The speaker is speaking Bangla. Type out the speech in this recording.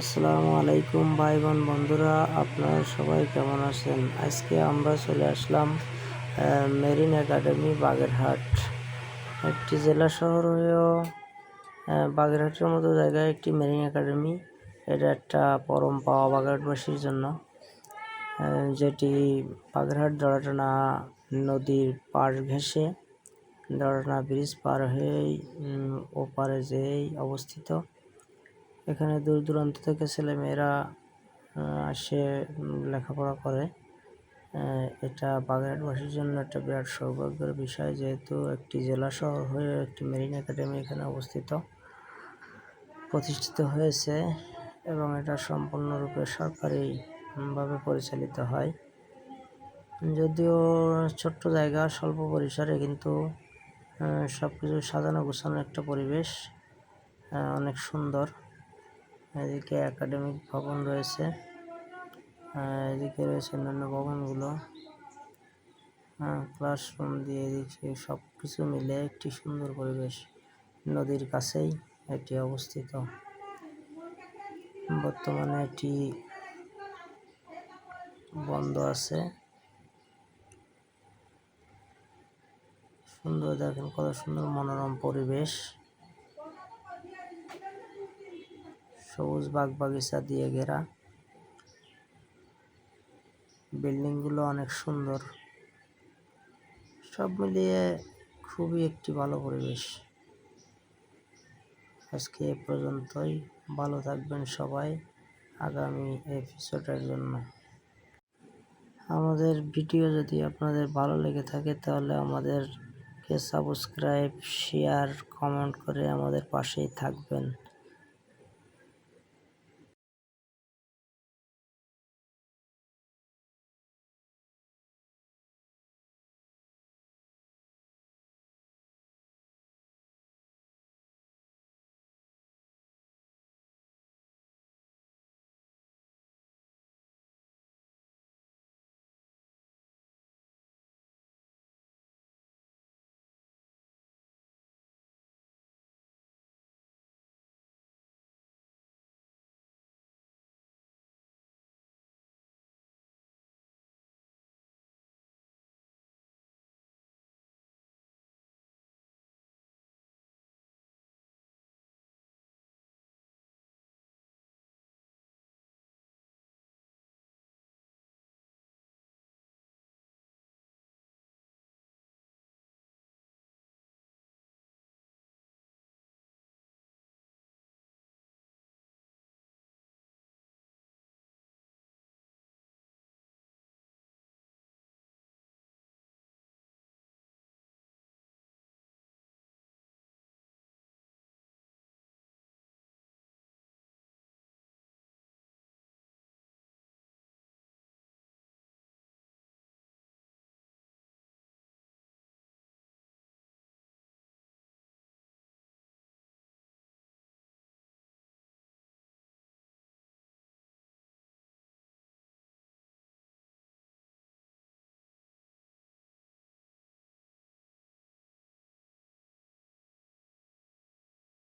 আসসালামু আলাইকুম ভাই বোন বন্ধুরা, আপনারা সবাই কেমন আছেন? আজকে আমরা চলে আসলাম মেরিন একাডেমি, বাগেরহাট। একটি জেলা শহর হয়েও বাগেরহাটের মতো জায়গায় একটি মেরিন একাডেমি। এটা একটা পরম পাওয়া বাগেরহাটবাসীর জন্য যেটি বাগেরহাট দড়াটানা নদীর পাড় ঘেঁষে, দড়াটানা ব্রিজ পার হয়েই ওপারে যেই অবস্থিত। এখানে দূর দূরান্ত থেকে ছেলেমেয়েরা আসে লেখাপড়া করে। এটা বাগেরহাটবাসীর জন্য একটা বিরাট সৌভাগ্যের বিষয় যেহেতু একটি জেলা শহর হয়ে একটি মেরিন একাডেমি এখানে অবস্থিত, প্রতিষ্ঠিত হয়েছে এবং এটা সম্পূর্ণরূপে সরকারিভাবে পরিচালিত হয়। যদিও ছোট্ট জায়গা, স্বল্প পরিসরে কিন্তু সব কিছু সাজানো গোছানো একটা পরিবেশ অনেক সুন্দর। এদিকে একাডেমিক ভবন রয়েছে এদিকে রয়েছে অন্যান্য ভবনগুলো। ক্লাসরুম দিয়ে এদিকে সব কিছু মিলে একটি সুন্দর পরিবেশ। নদীর কাছেই এটি অবস্থিত। বর্তমানে এটি বন্ধ আছে। সুন্দর দেখেন কত সুন্দর মনোরম পরিবেশ। সবুজ বাগ বাগিচা দিয়ে ঘেরা। বিল্ডিংগুলো অনেক সুন্দর। সব মিলিয়ে খুবই একটি ভালো পরিবেশ। আজকে এ পর্যন্তই। ভালো থাকবেন সবাই আগামী এপিসোডের জন্য। আমাদের ভিডিও যদি আপনাদের ভালো লেগে থাকে তাহলে আমাদেরকে সাবস্ক্রাইব, শেয়ার, কমেন্ট করে আমাদের পাশেই থাকবেন।